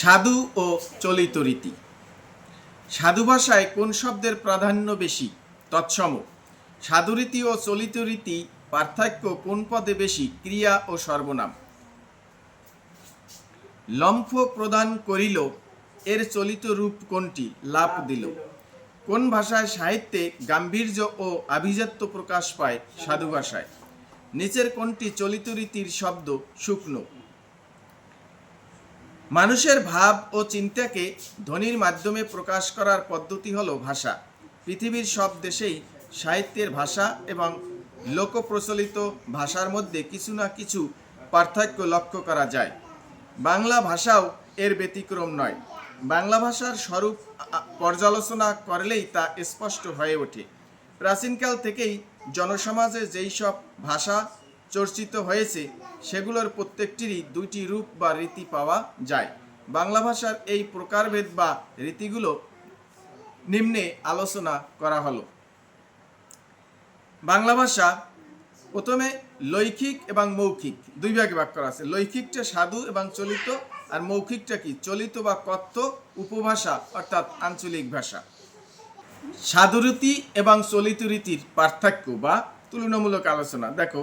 সাধু ও চলিত রীতি। সাধু ভাষায় কোন শব্দের প্রাধান্য বেশি? তৎসম। সাধুরীতি ও চলিত রীতি পার্থক্য কোন পদে বেশি? ক্রিয়া ও সর্বনাম। লম্ফ প্রদান করিল, এর চলিত রূপ কোনটি? লাভ দিল। কোন ভাষায় সাহিত্যে গাম্ভীর্য ও আভিজাত্য প্রকাশ পায় সাধু ভাষায়? নিচের কোনটি চলিত রীতির শব্দ? শুকনো। মানুষের ভাব ও চিন্তাকে ধ্বনির মাধ্যমে প্রকাশ করার পদ্ধতি হলো ভাষা। পৃথিবীর সব দেশেই সাহিত্যের ভাষা এবং লোকপ্রচলিত ভাষার মধ্যে কিছু না কিছু পার্থক্য লক্ষ্য করা যায়। বাংলা ভাষাও এর ব্যতিক্রম নয়। বাংলা ভাষার স্বরূপ পর্যালোচনা করলেই তা স্পষ্ট হয়ে ওঠে। প্রাচীনকাল থেকেই জনসমাজে যেই সব ভাষা চর্চিত হয়েছে, সেগুলোর প্রত্যেকটিরই দুইটি রূপ বা রীতি পাওয়া যায়। বাংলা ভাষার এই প্রকারভেদ বা রীতিগুলো নিম্নে আলোচনা করা হলো। বাংলা ভাষা প্রথমে লৈখিক এবং মৌখিক, দুই ভাগে ভাগ করা আছে। লৈখিকটা সাধু এবং চলিত, আর মৌখিকটা কি? চলিত বা কথ্য উপভাষা, অর্থাৎ আঞ্চলিক ভাষা। সাধুরীতি এবং চলিত রীতির পার্থক্য বা তুলনামূলক আলোচনা। দেখো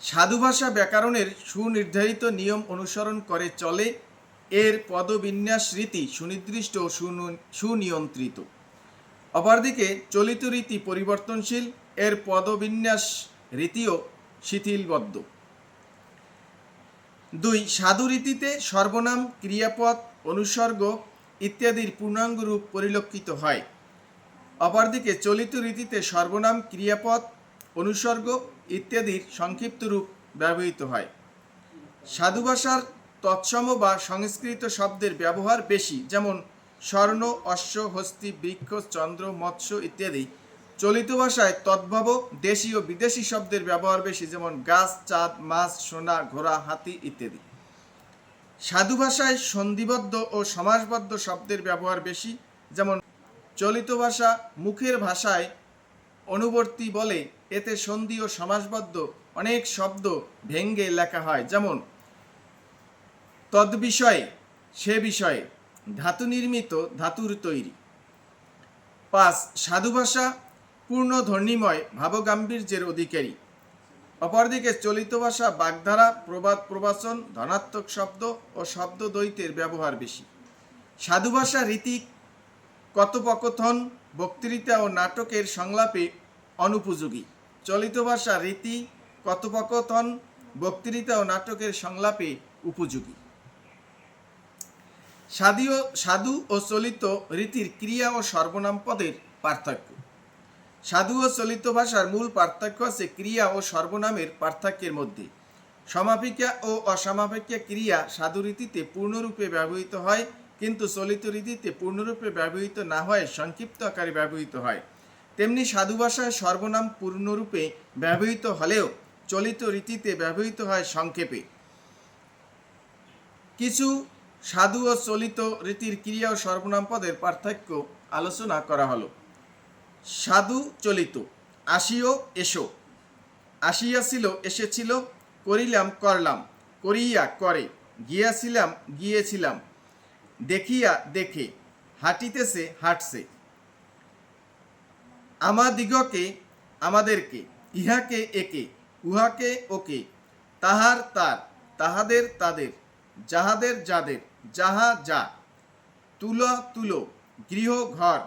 সাধু ভাষা ব্যাকরণের সুনির্ধারিত নিয়ম অনুসরণ করে চলে। এর পদবিন্যাস রীতি সুনির্দিষ্ট ও সুনিয়ন্ত্রিত। অপরদিকে চলিত রীতি পরিবর্তনশীল, এর পদবিন্যাস রীতিও শিথিলবদ্ধ। দুই, সাধু রীতিতে সর্বনাম, ক্রিয়াপদ, অনুসর্গ ইত্যাদির পূর্ণাঙ্গ রূপ পরিলক্ষিত হয়। অপরদিকে চলিত রীতিতে সর্বনাম, ক্রিয়াপদ, অনুসর্গ ইত্যাদির সংক্ষিপ্ত রূপ ব্যবহৃত হয়। সাধু ভাষার তৎসম বা সংস্কৃত শব্দের ব্যবহার বেশি, যেমন স্বর্ণ, অশ্ব, হস্তি, বৃক্ষ, চন্দ্র, মৎস্য ইত্যাদি। চলিত ভাষায় তদ্ভব দেশি ও বিদেশি শব্দের ব্যবহার বেশি, যেমন গাছ, চাঁদ, মাছ, সোনা, ঘোড়া, হাতি ইত্যাদি। সাধু ভাষায় সন্ধিবদ্ধ ও সমাসবদ্ধ শব্দের ব্যবহার বেশি, যেমন চলিত ভাষা মুখের ভাষায় অনুবর্তী বলে এতে সন্ধি ও সমাসবদ্ধ অনেক শব্দ ভেঙ্গে লেখা হয়। যেমন, তদ্বিষয়ে সে বিষয়ে ধাতু নির্মিত ধাতুর তৈরি। পাঁচ, সাধু ভাষা পূর্ণ ধ্বনিময় ভাবগাম্ভীর্যের অধিকারী। অপরদিকে চলিত ভাষা বাগধারা, প্রবাদ প্রবাচন, ধনাত্মক শব্দ ও শব্দ দ্বৈতের ব্যবহার বেশি। সাধু ভাষা রীতি কথোপকথন, বক্তৃতা ও নাটকের সংলাপে অনুপযোগী। চলিত ভাষা রীতি, কথোপকথন, বক্তৃতা ও নাটকের সংলাপে উপযোগী। সাদীয়, সাধু ও চলিত রীতির ক্রিয়া ও সর্বনাম পদের পার্থক্য। সাধু ও চলিত ভাষার মূল পার্থক্য আছে ক্রিয়া ও সর্বনামের পার্থক্যের মধ্যে। সমাপিকা ও অসমাপিকা ক্রিয়া সাধু রীতিতে পূর্ণরূপে ব্যবহৃত হয় কিন্তু চলিত রীতিতে পূর্ণরূপে ব্যবহৃত না হয়ে সংক্ষিপ্ত আকারে ব্যবহৃত হয়। তেমনি সাধু ভাষায় সর্বনাম পূর্ণরূপে ব্যবহৃত হলেও চলিত রীতিতে ব্যবহৃত হয় সংক্ষেপে। কিছু সাধু ও চলিত রীতির ক্রিয়া ও সর্বনাম পদের পার্থক্য আলোচনা করা হলো। সাধু চলিত, আসিও, এসো। আসিয়াছিল, এসেছিল, করিলাম, করলাম। করিয়া, করে। গিয়াছিলাম, গিয়েছিলাম। দেখিয়া দেখে, হাঁটিতেছে, হাঁটছে। আমাদিগকে, আমাদেরকে, ইহাকে একে, উহাকে ওকে, তাহার তার, তাহাদের তাদের, যাহাদের যাদের, যাহা যা। তুল, তুলো, গৃহ, ঘর,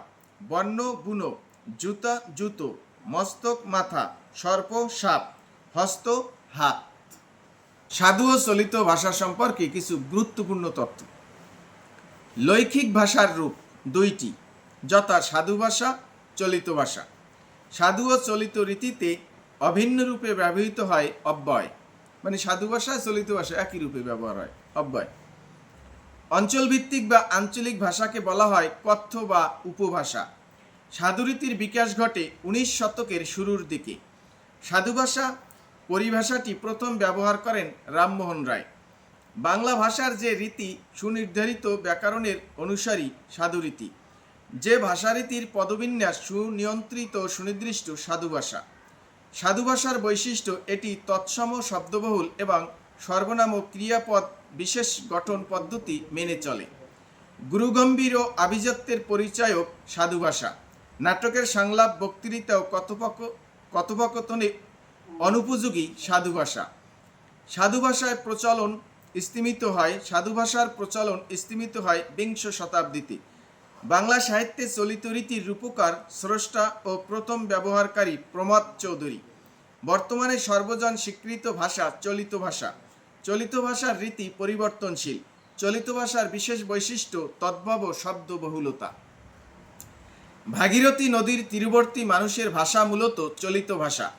বর্ণ, বুনো, জুতা, জুতো, মস্তক, মাথা, সর্প, সাপ, হস্ত, হাত। সাধু ও চলিত ভাষা সম্পর্কে কিছু গুরুত্বপূর্ণ তথ্য। লৈখিক ভাষার রূপ দুইটি, যথা সাধু ভাষা, চলিত ভাষা। সাধু ও চলিত রীতিতে অভিন্ন রূপে ব্যবহৃত হয় অব্যয়। মানে সাধু ভাষা, চলিত ভাষা একই রূপে ব্যবহার হয়, অব্যয়। অঞ্চলভিত্তিক বা আঞ্চলিক ভাষাকে বলা হয় কথ্য বা উপভাষা। সাধুরীতির বিকাশ ঘটে উনিশ শতকের শুরুর দিকে। সাধু ভাষা পরিভাষাটি প্রথম ব্যবহার করেন রামমোহন রায়। বাংলা ভাষার যে রীতি, সুনির্ধারিত ব্যাকরণের অনুসারী সাধুরীতি যে ভাষারীতির পদবিন্যাস সুনিয়ন্ত্রিত সুনির্দিষ্ট সাধু ভাষা। সাধু ভাষার বৈশিষ্ট্য এটি তৎসম শব্দবহুল এবং সর্বনাম ও ক্রিয়াপদ বিশেষ গঠন পদ্ধতি মেনে চলে। গুরুগম্ভীর ও আভিজাত্যের পরিচয়ক সাধু ভাষা। নাটকের সংলাপ, বক্তৃতা ও কথোপক, কথোপকথনে অনুপযোগী সাধু ভাষা। সাধু ভাষায় প্রচলন স্তিমিত হয়, সাধু ভাষার প্রচলন স্তিমিত হয় বিংশ শতাব্দীতে। বাংলা সাহিত্যে চলিত রীতির রূপকার, স্রষ্টা ও প্রথম ব্যবহারকারী প্রমথ চৌধুরী। বর্তমানে সর্বজন স্বীকৃত ভাষা চলিত ভাষা। চলিত ভাষার রীতি পরিবর্তনশীল। চলিত ভাষার বিশেষ বৈশিষ্ট্য তদ্ভব শব্দ বহুলতা ভাগীরথী নদীর তীরবর্তী মানুষের ভাষা মূলত চলিত ভাষা।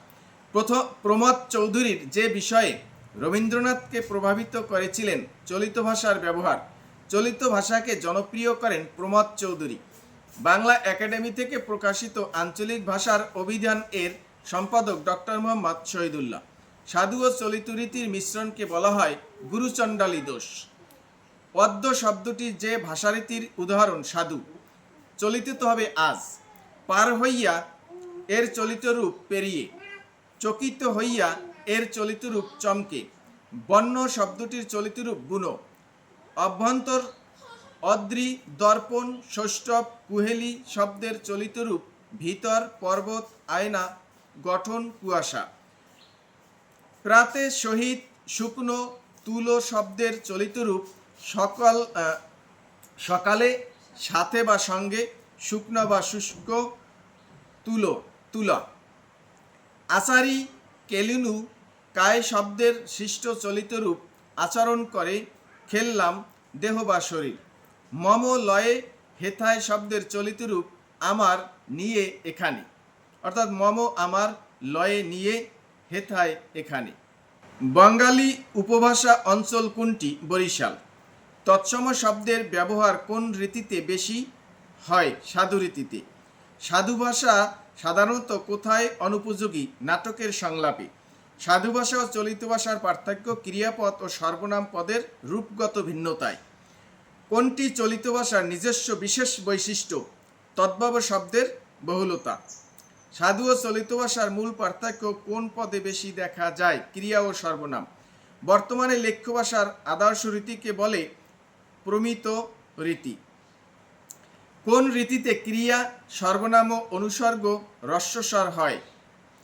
প্রথম প্রমথ চৌধুরীর যে বিষয়ে রবীন্দ্রনাথকে প্রভাবিত করেছিলেন চলিত ভাষার ব্যবহার। চলিত ভাষাকে জনপ্রিয় করেন প্রমথ চৌধুরী। বাংলা একাডেমি থেকে প্রকাশিত আঞ্চলিক ভাষার অভিধান এর সম্পাদক ডক্টর মোহাম্মদ শহীদুল্লাহ। সাধু ও চলিত রীতির মিশ্রণকে বলা হয় গুরুচণ্ডালী দোষ। পদ্ম শব্দটি যে ভাষারীতির উদাহরণ সাধু। চলিত হবে আজ। পার হইয়া এর চলিত রূপ পেরিয়ে। চকিত হইয়া এর চলিত রূপ চমকে। বন্য শব্দটির চলিত রূপ বুনো অভ্যন্তর অদ্রি, দর্পণ, ষষ্ঠব, কুহেলি শব্দের চলিত রূপ ভিতর, পর্বত, আয়না, গঠন, কুয়াশা। প্রাতে সহিত শুকনো তুলো শব্দের চলিত রূপ সকল সকালে সাথে বা সঙ্গে শুকনো বা শুষ্ক তুলো, তুলা। আচারি কেলিনু কায় শব্দের সৃষ্ট চলিত রূপ আচরণ করে, খেললাম দেহ বা শরীর। মম লয়ে হেথায় শব্দের চলিত রূপ আমার নিয়ে এখানে। অর্থাৎ মম আমার লয়ে নিয়ে হেথায় এখানে। বঙ্গালী উপভাষা অঞ্চল কোনটি? বরিশাল। তৎসম শব্দের ব্যবহার কোন রীতিতে বেশি হয় সাধু রীতিতে? সাধু ভাষা সাধারণত কোথায় অনুপযোগী? নাটকের সংলাপে। সাধু ভাষা ও চলিত ভাষার পার্থক্য ক্রিয়াপদ ও সর্বনাম পদের রূপগত ভিন্নতায়। কোনটি চলিত ভাষার নিজস্ব বিশেষ বৈশিষ্ট্য? তদ্ভব শব্দের বহুলতা। সাধু ও চলিত ভাষার মূল পার্থক্য কোন পদে বেশি দেখা যায়? ক্রিয়া ও সর্বনাম। বর্তমানে লেখ্য ভাষার আদর্শ রীতিকে বলে প্রমিত রীতি। কোন রীতিতে ক্রিয়া, সর্বনাম ও অনুসর্গ রস্বস্বর হয়?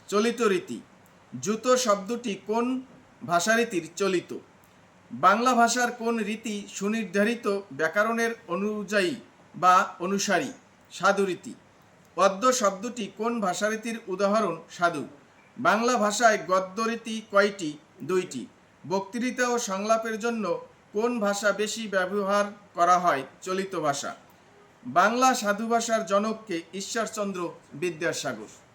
চলিত রীতি। জুত শব্দটি কোন ভাষারীতির চলিত? বাংলা ভাষার কোন রীতি সুনির্ধারিত ব্যাকরণের অনুযায়ী বা অনুসারী, সাধু রীতি? পদ্য শব্দটি কোন ভাষারীতির উদাহরণ, সাধু? বাংলা ভাষায় গদ্যরীতি কয়টি? দুইটি। বক্তৃতা ও সংলাপের জন্য কোন ভাষা বেশি ব্যবহার করা হয়, চলিত ভাষা? বাংলা সাধু ভাষার জনককে ঈশ্বরচন্দ্র বিদ্যাসাগর।